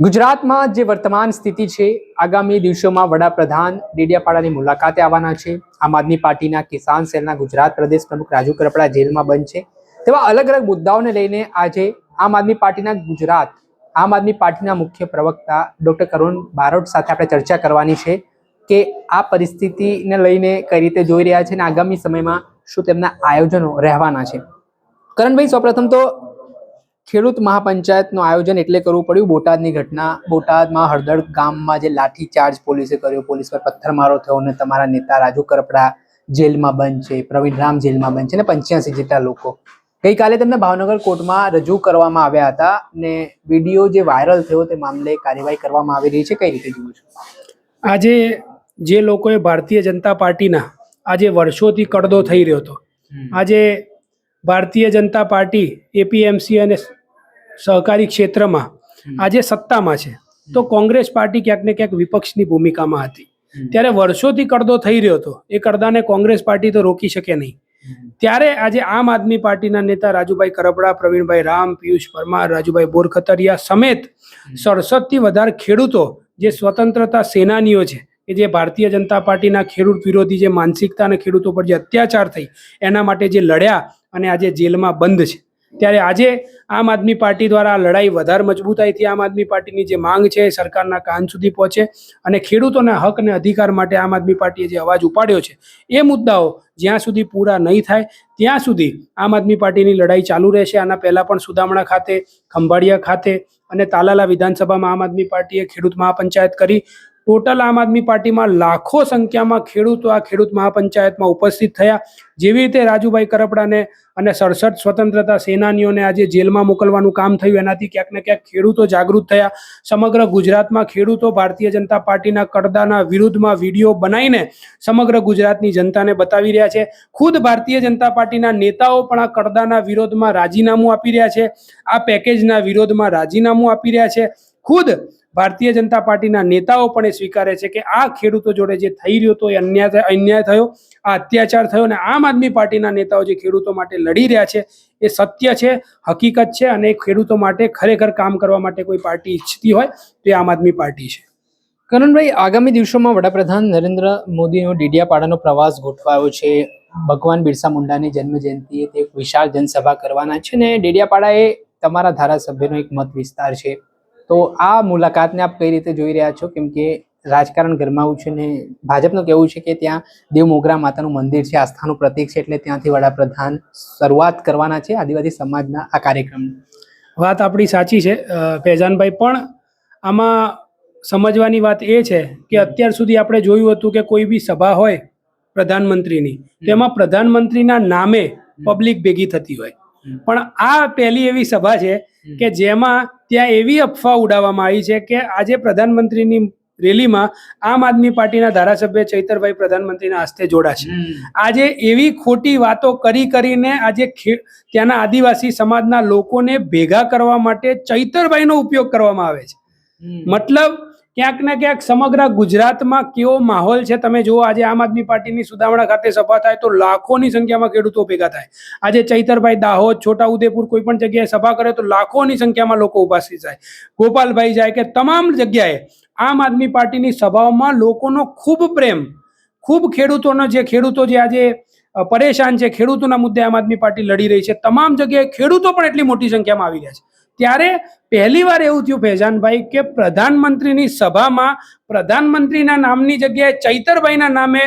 ગુજરાતમાં જે વર્તમાન સ્થિતિ છે, આગામી દિવસોમાં વડાપ્રધાન ડેડિયાપાડાની મુલાકાતે આવવાના છે. આમ આદમી પાર્ટીના કિસાન સેલના ગુજરાત પ્રદેશ પ્રમુખ રાજુ કરપડા જેલમાં બંધ છે. તેવા અલગ અલગ મુદ્દાઓને લઈને આજે આમ આદમી પાર્ટીના ગુજરાત, આમ આદમી પાર્ટીના મુખ્ય પ્રવક્તા ડોક્ટર કરુણ બારોટ સાથે આપણે ચર્ચા કરવાની છે કે આ પરિસ્થિતિને લઈને કઈ રીતે જોઈ રહ્યા છે અને આગામી સમયમાં શું તેમના આયોજનો રહેવાના છે. કરણભાઈ, સૌપ્રથમ તો ખેડૂત મહાપંચાયતનું આયોજન એટલે કરવું પડ્યું બોટાદની ઘટના. બોટાદમાં હળદર ગામમાં જે લાઠી ચાર્જ પોલીસે કર્યો પોલીસ પર પથ્થરમારો થયો અને તમારા નેતા રાજુ કરપડા જેલમાં બંધ છે પ્રવીણ રામ જેલમાં બંધ છે અને પંચ્યાસી જેટલા લોકો. ગઈકાલે તેમને ભાવનગર કોર્ટમાં રજૂ કરવામાં આવ્યા હતા ને વીડિયો જે વાયરલ થયો તે મામલે કાર્યવાહી કરવામાં આવી રહી છે. કઈ રીતે જુઓ છો? આજે જે લોકોએ ભારતીય જનતા પાર્ટીના આજે વર્ષોથી કડદો થઈ રહ્યો હતો. આજે ભારતીય જનતા પાર્ટી એપીએમસી અને સહકારી ક્ષેત્રમાં આજે સત્તામાં છે. તો કોંગ્રેસ પાર્ટી ક્યાંક ને ક્યાંક વિપક્ષની ભૂમિકામાં હતી. ત્યારે વર્ષોથી કરદો થઈ રહ્યો હતો. એ કરદાને કોંગ્રેસ પાર્ટી તો રોકી શકે નહીં. ત્યારે આજે આમ આદમી પાર્ટીના નેતા રાજુભાઈ કરપડા પ્રવીણભાઈ રામ પિયુષ પરમાર રાજુભાઈ બોરખતરિયા સમેત સડસઠથી વધારે ખેડૂતો જે સ્વતંત્રતા સેનાનીઓ છે કે જે ભારતીય જનતા પાર્ટીના ખેડૂત વિરોધી જે માનસિકતા અને ખેડૂતો પર જે અત્યાચાર થઈ એના માટે જે લડ્યા અને આજે જેલમાં બંધ છે. ત્યારે આજે આમ આદમી પાર્ટી દ્વારા લડાઈ વધારે મજબૂતાઈથી આમ આદમી પાર્ટીની જે માંગ છે સરકારના કાન સુધી પહોંચે અને ખેડૂતોના હક અને અધિકાર માટે આમ આદમી પાર્ટીએ જે અવાજ ઉપાડ્યો છે, એ મુદ્દાઓ જ્યાં સુધી પૂરા નહીં થાય, ત્યાં સુધી આમ આદમી પાર્ટીની લડાઈ ચાલુ રહેશે. આના પહેલાં પણ સુદામણા ખાતે, ખંભાળિયા ખાતે અને તાલાલા વિધાનસભામાં આમ આદમી પાર્ટીએ ખેડૂત મહાપંચાયત કરી ટોટલ આમ આદમી પાર્ટીમાં લાખો સંખ્યામાં ખેડૂતો આ ખેડૂત મહાપંચાયતમાં ઉપસ્થિત થયા. જેવી રીતે રાજુભાઈ કરપડાને અને સડસઠ સ્વતંત્રતા સેનાનીઓને આજે જેલમાં મોકલવાનું કામ થયું, એનાથી ક્યાંક ને ક્યાંક ખેડૂતો જાગૃત થયા. સમગ્ર ગુજરાતમાં ખેડૂતો ભારતીય જનતા પાર્ટીના કરદાના વિરુદ્ધમાં વીડિયો બનાવીને સમગ્ર ગુજરાતની જનતાને બતાવી રહ્યા છે. ખુદ ભારતીય જનતા પાર્ટીના નેતાઓ પણ આ કરદાના વિરોધમાં રાજીનામું આપી રહ્યા છે. આ પેકેજના વિરોધમાં રાજીનામું આપી રહ્યા છે. ખુદ ભારતીય જનતા પાર્ટીના નેતાઓ પણ એ સ્વીકારે છે કે આ ખેડૂતો જોડે જે થઈ રહ્યો હતો એ અન્યાય અન્યાય થયો, આ અત્યાચાર થયો અને આમ આદમી પાર્ટીના નેતાઓ જે ખેડૂતો માટે લડી રહ્યા છે એ સત્ય છે, હકીકત છે અને ખેડૂતો માટે ખરેખર કામ કરવા માટે કોઈ પાર્ટી ઈચ્છતી હોય તો એ આમ આદમી પાર્ટી છે. કરણભાઈ આગામી દિવસોમાં વડાપ્રધાન નરેન્દ્ર મોદીનો ડીડિયાપાડાનો પ્રવાસ ગોઠવાયો છે. ભગવાન બિરસા મુંડાની જન્મ જયંતિએ તે એક વિશાળ જનસભા કરવાના છે ને ડેડિયાપાડા એ તમારા ધારાસભ્યનો એક મત વિસ્તાર છે. તો આ મુલાકાતને આપ કઈ રીતે જોઈ રહ્યા છો? કેમ કે રાજકારણ ગરમાવું છે ને ભાજપનું કહેવું છે કે ત્યાં દેવ મોગરા માતાનું મંદિર છે આસ્થાનું પ્રતીક છે એટલે ત્યાંથી વડાપ્રધાન શરૂઆત કરવાના છે આદિવાસી સમાજના આ કાર્યક્રમની વાત આપણી સાચી છે. ફેજાનભાઈ પણ આમાં સમજવાની વાત એ છે કે અત્યાર સુધી આપણે જોયું હતું કે કોઈ બી સભા હોય પ્રધાનમંત્રીની તેમાં પ્રધાનમંત્રીના નામે પબ્લિક ભેગી થતી હોય. પણ આ પહેલી એવી સભા છે કે જેમાં ત્યાં એવી અફવા ઉડાવવામાં આવી છે કે આજે પ્રધાનમંત્રીની રેલીમાં આમ આદમી પાર્ટીના ધારાસભ્ય ચૈતરભાઈ પ્રધાનમંત્રીના હસ્તે જોડાશે. આજે એવી ખોટી વાતો કરી કરીને આજે ત્યાંના આદિવાસી સમાજના લોકોને ભેગા કરવા માટે ચૈતરભાઈનો ઉપયોગ કરવામાં આવે છે. મતલબ ક્યાંક ને ક્યાંક સમગ્ર ગુજરાતમાં કેવો માહોલ છે તમે જુઓ, આજે આમ આદમી પાર્ટીની સુદામણા ખાતે સભા થાય તો લાખોની સંખ્યામાં ખેડૂતો ભેગા થાય. આજે ચૈતરભાઈ દાહોદ, છોટાઉદેપુર કોઈ પણ જગ્યાએ સભા કરે તો લાખોની સંખ્યામાં લોકો ઉપસ્થિત થાય ગોપાલભાઈ જાય કે તમામ જગ્યાએ આમ આદમી પાર્ટીની સભાઓમાં લોકોનો ખૂબ પ્રેમ, ખૂબ ખેડૂતોનો જે ખેડૂતો જે આજે પરેશાન છે, ખેડૂતોના મુદ્દે આમ આદમી પાર્ટી લડી રહી છે, તમામ જગ્યાએ ખેડૂતો પણ એટલી મોટી સંખ્યામાં આવી રહ્યા છે. ત્યારે પહેલી વાર એવું થયું ફેજાનભાઈ કે પ્રધાનમંત્રીની સભામાં પ્રધાનમંત્રીના નામની જગ્યાએ ચૈતરભાઈના નામે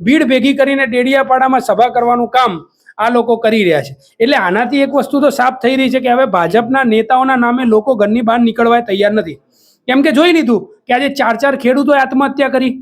ભીડ ભેગી કરીને ડેડિયાપાડામાં સભા કરવાનું કામ આ લોકો કરી રહ્યા છે. એટલે આનાથી એક વસ્તુ તો સાફ થઈ રહી છે કે હવે ભાજપના નેતાઓના નામે લોકો ઘરની બહાર નીકળવા તૈયાર નથી. કેમ કે જોઈ લીધું કે આજે ચાર ચાર ખેડૂતોએ આત્મહત્યા કરી.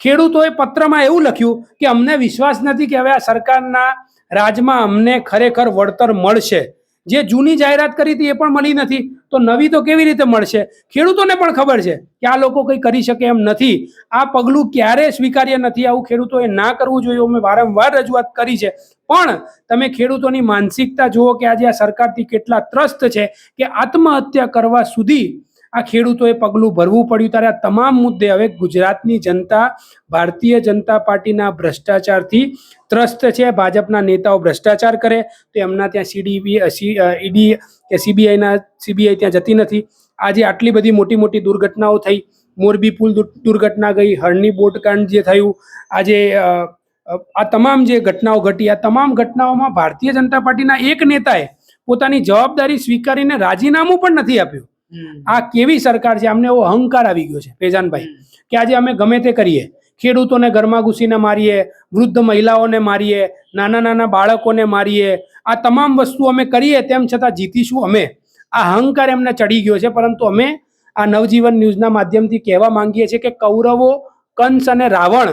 ખેડૂતોએ પત્રમાં એવું લખ્યું કે અમને વિશ્વાસ નથી કે હવે આ સરકારના રાજમાં અમને ખરેખર વળતર મળશે. જે જૂની જાહેરાત કરી હતી એ પણ મળી નથી. તો નવી તો કેવી રીતે મળશે? ખેડૂતોને પણ ખબર છે કે આ લોકો કંઈ કરી શકે એમ નથી. આ પગલું ક્યારે સ્વીકાર્ય નથી? આવું ખેડૂતોએ ના કરવું જોઈએ અમે વારંવાર રજૂઆત કરી છે. પણ તમે ખેડૂતોની માનસિકતા જુઓ કે આજે આ સરકારથી કેટલા ત્રસ્ત છે કે આત્મહત્યા કરવા સુધી આ ખેડૂતોએ પગલું ભરવું પડ્યું ત્યારે આ તમામ મુદ્દે હવે ગુજરાતની જનતા, ભારતીય જનતા પાર્ટીના ભ્રષ્ટાચારથી ત્રસ્ત છે. ભાજપના નેતાઓ ભ્રષ્ટાચાર કરે તો એમના ત્યાં સીડીબી ઈડી કે સીબીઆઈના, સીબીઆઈ ત્યાં જતી નથી. આજે આટલી બધી મોટી મોટી દુર્ઘટનાઓ થઈ. મોરબી પુલ દુર્ઘટના ગઈ હળની બોટકાંડ જે થયું. આજે આ તમામ જે ઘટનાઓ ઘટી, આ તમામ ઘટનાઓમાં ભારતીય જનતા પાર્ટીના એક નેતાએ પોતાની જવાબદારી સ્વીકારીને રાજીનામું પણ નથી આપ્યું. આ કેવી સરકાર છે? આમને એવો અહંકાર આવી ગયો છે ફેજાનભાઈ કે આજે અમે ગમે તે કરીએ ખેડૂતોને ઘરમાં ઘૂસીને મારીએ વૃદ્ધ મહિલાઓને મારીએ નાના નાના બાળકોને મારીએ આ તમામ વસ્તુ અમે કરીએ તેમ છતાં જીતીશું અમે. આ અહંકાર એમને ચડી ગયો છે પરંતુ અમે આ નવજીવન ન્યૂઝના માધ્યમથી કહેવા માંગીએ છીએ કે કૌરવો કંસ અને રાવણ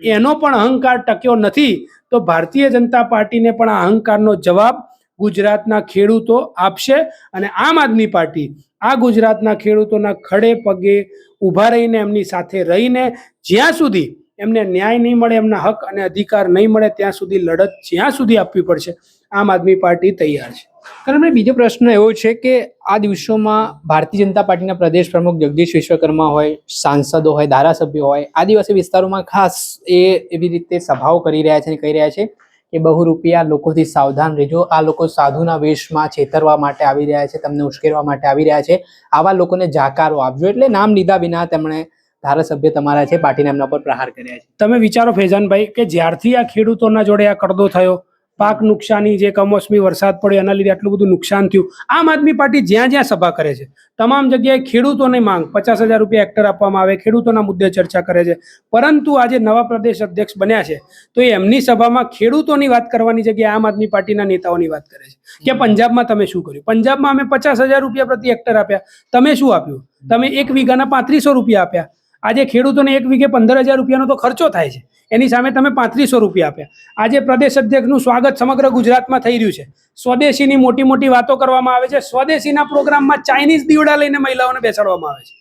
એનો પણ અહંકાર ટક્યો નથી તો ભારતીય જનતા પાર્ટીને પણ આ અહંકારનો જવાબ ગુજરાતના ખેડૂતો આપશે અને આમ આદમી પાર્ટી આ ગુજરાતના ખેડૂતોના ખડે પગે ઊભા રહીને એમની સાથે રહીને જ્યાં સુધી એમને ન્યાય નહીં મળે, એમના હક અને અધિકાર નહીં મળે, ત્યાં સુધી લડત જ્યાં સુધી આપવી પડશે, આમ આદમી પાર્ટી તૈયાર છે. કારણ બીજો પ્રશ્ન એવો છે કે આ દિવસોમાં ભારતીય જનતા પાર્ટીના પ્રદેશ પ્રમુખ જગદીશ વિશ્વકર્મા હોય, સાંસદો હોય, ધારાસભ્યો હોય, આદિવાસી વિસ્તારોમાં ખાસ એ એવી રીતે સભાઓ કરી રહ્યા છે કહી રહ્યા છે કે બહુ રૂપિયા લોકોથી સાવધાન રહેજો. આ લોકો સાધુના વેશમાં છેતરવા માટે આવી રહ્યા છે, તમને ઉશ્કેરવા માટે આવી રહ્યા છે. આવા લોકોને જાકારો આપજો. એટલે નામ લીધા વિના તેમણે ધારાસભ્ય તમારા છે, પાર્ટીના એમના પર પ્રહાર કર્યા છે. તમે વિચારો ફેજાનભાઈ કે જ્યારથી આ ખેડૂતોના જોડે આ કરદો થયો પાક નુકસાની જે કમોસમી વરસાદ પડ્યો એના લીધે આટલું બધું નુકસાન થયું. આમ આદમી પાર્ટી જ્યાં જ્યાં સભા કરે છે, તમામ જગ્યાએ ખેડૂતોની માંગ, પચાસ હજાર રૂપિયા હેક્ટર આપવામાં આવે, ખેડૂતોના મુદ્દે ચર્ચા કરે છે. પરંતુ આજે નવા પ્રદેશ અધ્યક્ષ બન્યા છે, તો એમની સભામાં ખેડૂતોની વાત કરવાની જગ્યાએ આમ આદમી પાર્ટીના નેતાઓની વાત કરે છે. કે પંજાબમાં તમે શું કર્યું? પંજાબમાં અમે પચાસ હજાર રૂપિયા પ્રતિ હેક્ટર આપ્યા. તમે શું આપ્યું? તમે એક વીઘાના પાંત્રીસો રૂપિયા આપ્યા. આજે ખેડૂતોને એક વીઘે પંદર હજાર રૂપિયાનો તો ખર્ચો થાય છે. એની સામે તમે પાંત્રીસો રૂપિયા આપ્યા. આજે પ્રદેશ અધ્યક્ષનું સ્વાગત સમગ્ર ગુજરાતમાં થઈ રહ્યું છે. સ્વદેશીની મોટી મોટી વાતો કરવામાં આવે છે. સ્વદેશીના પ્રોગ્રામમાં ચાઇનીઝ દીવડા લઈને મહિલાઓને બેસાડવામાં આવે છે.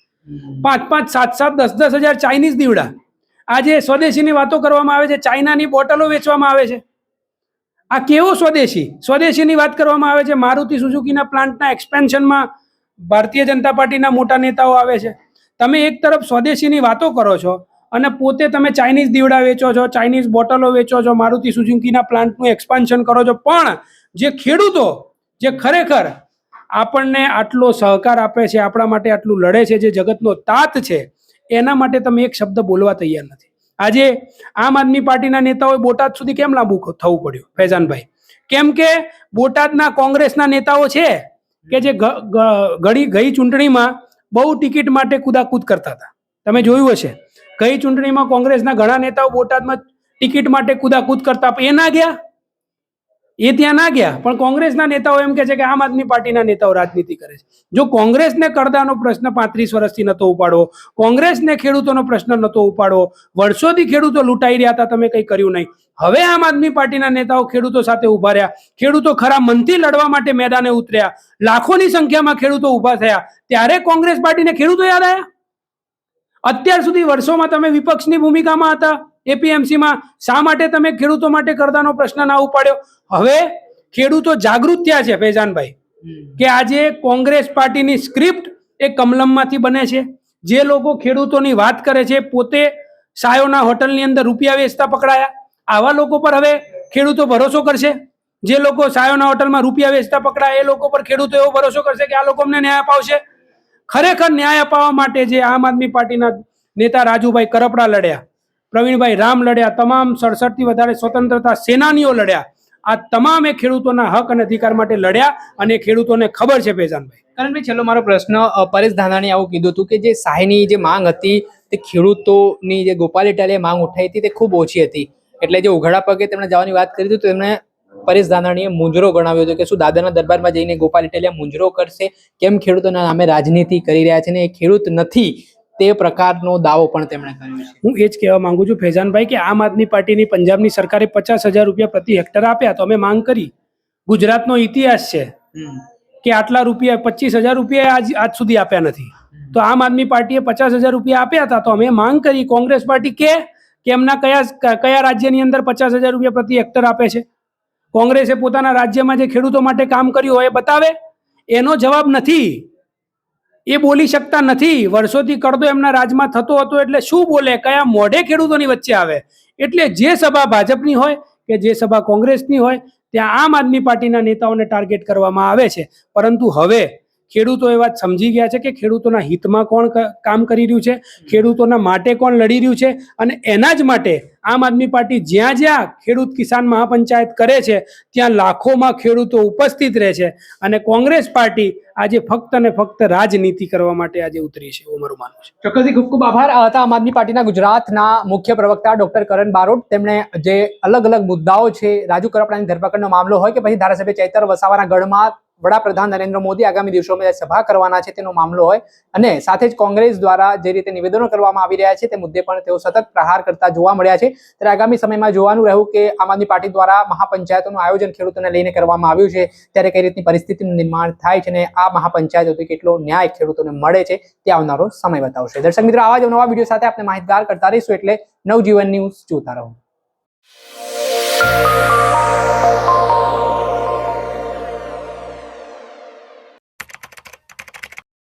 પાંચ પાંચ સાત સાત દસ દસ હજાર ચાઇનીઝ દીવડા. આજે સ્વદેશીની વાતો કરવામાં આવે છે. ચાઇનાની બોટલો વેચવામાં આવે છે. આ કેવો સ્વદેશી? સ્વદેશીની વાત કરવામાં આવે છે. મારુતિ સુઝુકીના પ્લાન્ટના એક્સપેન્શનમાં ભારતીય જનતા પાર્ટીના મોટા નેતાઓ આવે છે. તમે એક તરફ સ્વદેશીની વાતો કરો છો અને પોતે તમે ચાઇનીઝ દીવડા વેચો છો ચાઇનીઝ બોટલો વેચો છો, મારુતિ સુઝુકીના પ્લાન્ટનું એક્સપાન્શન કરો છો. પણ જે ખેડૂતો, જે ખરેખર આપણને આટલો સહકાર આપે છે, આપણા માટે આટલું લડે છે, જે જગતનો તાત છે, એના માટે તમે એક શબ્દ બોલવા તૈયાર નથી. આજે આમ આદમી પાર્ટીના નેતાઓએ બોટાદ સુધી કેમ લાંબુ થવું પડ્યું? ફૈઝાનભાઈ, કેમ કે બોટાદના કોંગ્રેસના નેતાઓ છે કે જે ઘડી ગઈ ચૂંટણીમાં બહુ ટિકિટ માટે કુદાકૂદ કરતા હતા. તમે જોયું હશે. ગઈ ચૂંટણીમાં કોંગ્રેસના ઘણા નેતાઓ બોટાદમાં ટિકિટ માટે કુદાકૂદ કરતા એ ના ગયા? એ ત્યાં ના ગયા. પણ કોંગ્રેસના નેતાઓ એમ કે છે કે આમ આદમી પાર્ટીના નેતાઓ રાજનીતિ કરે છે. જો કોંગ્રેસને કરદાનો પ્રશ્ન પાંત્રીસ વર્ષથી નતો ઉપાડવો, કોંગ્રેસને ખેડૂતોનો પ્રશ્ન નતો ઉપાડવો, વર્ષોથી ખેડૂતો લૂંટાઈ રહ્યા હતા, તમે કંઈ કર્યું નહીં. હવે આમ આદમી પાર્ટીના નેતાઓ ખેડૂતો સાથે ઊભા રહ્યા. ખેડૂતો ખરા મનથી લડવા માટે મેદાને ઉતર્યા. લાખોની સંખ્યામાં ખેડૂતો ઊભા થયા. ત્યારે કોંગ્રેસ પાર્ટીને ખેડૂતો યાદ આવ્યા? અત્યાર સુધી વર્ષોમાં તમે વિપક્ષની ભૂમિકામાં હતા. એપીએમસીમાં શા માટે તમે ખેડૂતો માટે કરદાનો પ્રશ્ન ના ઉપાડ્યો? હવે ખેડૂતો જાગૃત થયા છે ફૈઝાનભાઈ કે આજે કોંગ્રેસ પાર્ટીની સ્ક્રિપ્ટ એ કમલમમાંથી બને છે. જે લોકો ખેડૂતોની વાત કરે છે પોતે સાયોના હોટલની અંદર રૂપિયા વેચતા પકડાયા. આવા લોકો પર હવે ખેડૂતો ભરોસો કરશે. જે લોકો સાયોના હોટલમાં રૂપિયા વેચતા પકડાયા એ લોકો પર ખેડૂતો એવો ભરોસો કરશે કે આ લોકો અમને ન્યાય અપાવશે. ખરેખર ન્યાય અપાવવા માટે જે આમ આદમી પાર્ટીના નેતા રાજુભાઈ કરપડા લડ્યા. પ્રવીણભાઈ રામ લડ્યા, તમામ સડસઠથી વધારે સ્વતંત્રતા સેનાનીઓ લડ્યા. આ તમામે ખેડૂતોના હક અને અધિકાર માટે લડ્યા અને ખેડૂતોને ખબર છે ફેજાનભાઈ કરણભાઈ, છેલ્લો મારો પ્રશ્ન પરેશ ધાનાણીએ આવું કીધું હતું કે જે સહાયની જે માંગ હતી, તે ખેડૂતોની જે ગોપાલ ઇટાલીએ માંગ ઉઠાઈ હતી, તે ખૂબ ઓછી હતી. એટલે જે ઉઘાડા પગે તેમણે જવાની વાત કરી હતી, તો તેમણે પરેશ ધાનાણીએ મુંજરો ગણાવ્યો હતો કે શું દાદાના દરબારમાં જઈને ગોપાલ ઇટાલિયા મુંજરો કરશે? કેમ ખેડૂતોના નામે રાજનીતિ કરી રહ્યા છે ને એ ખેડૂત નથી? તે પ્રકારનો દાવો પણ તેમણે કર્યો છે. હું એ જ કહેવા માંગુ છું ફેજાનભાઈ કે આમ આદમી પાર્ટીની પંજાબની સરકારે પચાસ હજાર રૂપિયા પ્રતિ હેક્ટર આપ્યા તો અમે માંગ કરી. ગુજરાતનો ઇતિહાસ છે કે આટલા રૂપિયા પચીસ હજાર રૂપિયા આજ આજ સુધી આપ્યા નથી. તો આમ આદમી પાર્ટીએ પચાસ હજાર રૂપિયા આપ્યા હતા તો અમે માંગ કરી કોંગ્રેસ પાર્ટી કે કે એમના કયા કયા રાજ્યની અંદર પચાસ હજાર રૂપિયા પ્રતિ હેક્ટર આપે છે. કોંગ્રેસે પોતાના રાજ્યમાં જે ખેડૂતો માટે કામ કર્યું હોય એ બતાવે. એનો જવાબ નથી. એ બોલી શકતા નથી. વર્ષોથી કરતો એમના રાજમાં થતો હતો એટલે શું બોલે? કયા મોઢે ખેડૂતોની વચ્ચે આવે? એટલે જે સભા ભાજપની હોય કે જે સભા કોંગ્રેસની હોય, ત્યાં આમ આદમી પાર્ટીના નેતાઓને ટાર્ગેટ કરવામાં આવે છે. પરંતુ હવે ખેડૂતો એ વાત સમજી ગયા છે કે ખેડૂતોના હિતમાં કોણ કામ કરી રહ્યું છે, ખેડૂતોના માટે કોણ લડી રહ્યું છે અને એના જ માટે આમ આદમી પાર્ટી જ્યાં જ્યાં ખેડૂત કિસાન મહાપંચાયત કરે છે, ત્યાં લાખોમાં ખેડૂતો ઉપસ્થિત રહે છે અને કોંગ્રેસ પાર્ટી આજે ફક્ત ને ફક્ત રાજનીતિ કરવા માટે આજે ઉતરી છે એવું મારું માનવું છે. ચોક્કસથી ખૂબ ખૂબ આભાર. હતા આમ આદમી પાર્ટીના ગુજરાતના મુખ્ય પ્રવક્તા ડોક્ટર કરણ બારોટ. તેમણે જે અલગ અલગ મુદ્દાઓ છે, રાજુ કરપડાની ધરપકડનો મામલો હોય કે પછી ધારાસભ્ય ચૈતર વસાવાના ગઢમાં વડાપ્રધાન નરેન્દ્ર મોદી આગામી દિવસોમાં જે સભા કરવાના છે તેનો મામલો હોય અને સાથે જ કોંગ્રેસ દ્વારા જે રીતે નિવેદનો કરવામાં આવી રહ્યા છે તે મુદ્દે પણ તેઓ સતત પ્રહાર કરતા જોવા મળ્યા છે. ત્યારે આગામી સમયમાં જોવાનું રહ્યું કે આમ આદમી પાર્ટી દ્વારા મહાપંચાયતોનું આયોજન ખેડૂતોને લઈને કરવામાં આવ્યું છે. ત્યારે કઈ રીતની પરિસ્થિતિનું નિર્માણ થાય છે અને આ મહાપંચાયતોથી કેટલો ન્યાય ખેડૂતોને મળે છે તે આવનારો સમય બતાવશે. દર્શક મિત્રો, આવા જ નવા વીડિયો સાથે આપણે માહિતગાર કરતા રહીશું એટલે નવજીવન ન્યૂઝ જોતા રહો.